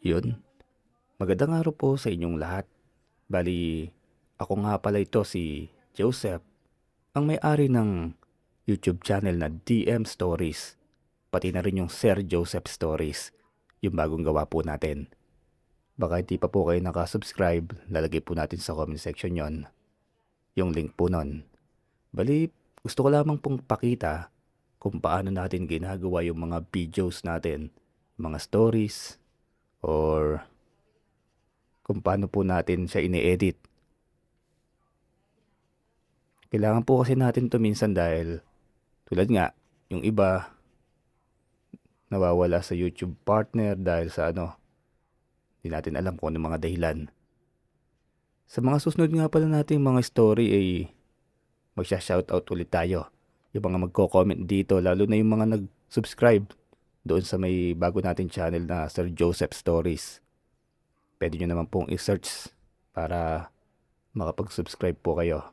Yun. Magandang araw po sa inyong lahat. Bali, ako nga pala ito si Joseph, ang may-ari ng YouTube channel na DM Stories. Pati na rin yung Sir Joseph Stories, yung bagong gawa po natin. Baka hindi pa po kayo nakasubscribe, lalagay po natin sa comment section yon yung link po nun. Bali, gusto ko lamang pong pakita kung paano natin ginagawa yung mga videos natin, mga stories, or kung paano po natin siya ine-edit. Kailangan po kasi natin to minsan dahil tulad nga, yung iba nawawala sa YouTube partner dahil sa ano, hindi natin alam kung ano mga dahilan. Sa mga susunod nga pala nating mga story ay magsha-shoutout ulit tayo. Yung mga magko-comment dito, lalo na yung mga nag-subscribe doon sa may bago nating channel na Sir Joseph Stories. Pwede nyo naman pong i-search para makapag-subscribe po kayo.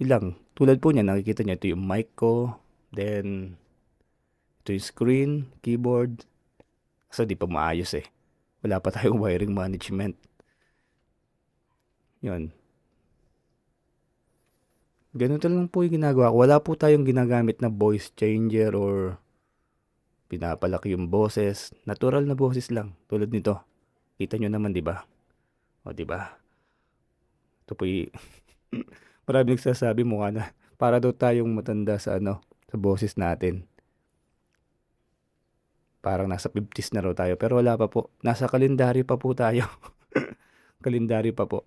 Ilang, tulad po niya, nakikita niya ito yung mic ko, then ito yung screen, keyboard. So di pa maayos eh. Wala pa tayong wiring management. Yun. Ganito lang po yung ginagawa ko. Wala po tayong ginagamit na voice changer or pinapalaki yung boses. Natural na boses lang. Tulad nito. Kita nyo naman, di ba? O, di ba? Ito po y- Marami nagsasabi mukha na para daw tayong matanda sa ano, sa boses natin. Parang nasa 50s na raw tayo. Pero wala pa po. Nasa kalendaryo pa po tayo. kalendaryo pa po.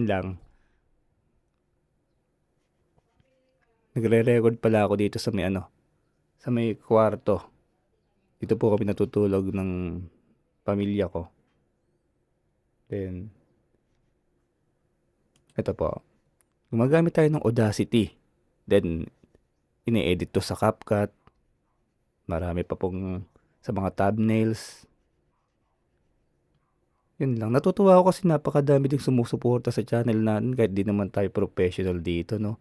Yun lang. Nagre-record pala ako dito sa may ano, sa may kwarto. Dito po kami natutulog ng pamilya ko. Then, ito po. Gumagamit tayo ng Audacity. Then, ine-edit to sa CapCut. Marami pa pong sa mga thumbnails. Yun lang. Natutuwa ako kasi napakadami ding sumusuporta sa channel natin kahit di naman tayo professional dito, no?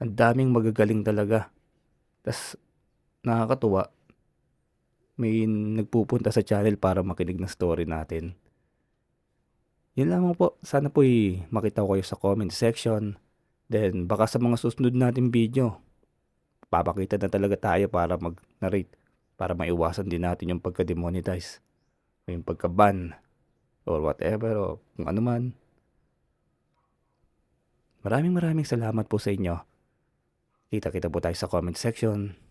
Ang daming magagaling talaga. Tapos, nakakatuwa. May nagpupunta sa channel para makinig ng story natin. Yun lamang po. Sana po makita ko kayo sa comment section. Then, baka sa mga susunod natin video, papakita na talaga tayo para mag-narrate. Para maiwasan din natin yung pagka-demonetize. O yung pagka-ban. Or whatever. O kung ano man. Maraming maraming salamat po sa inyo. Kita-kita po tayo sa comment section.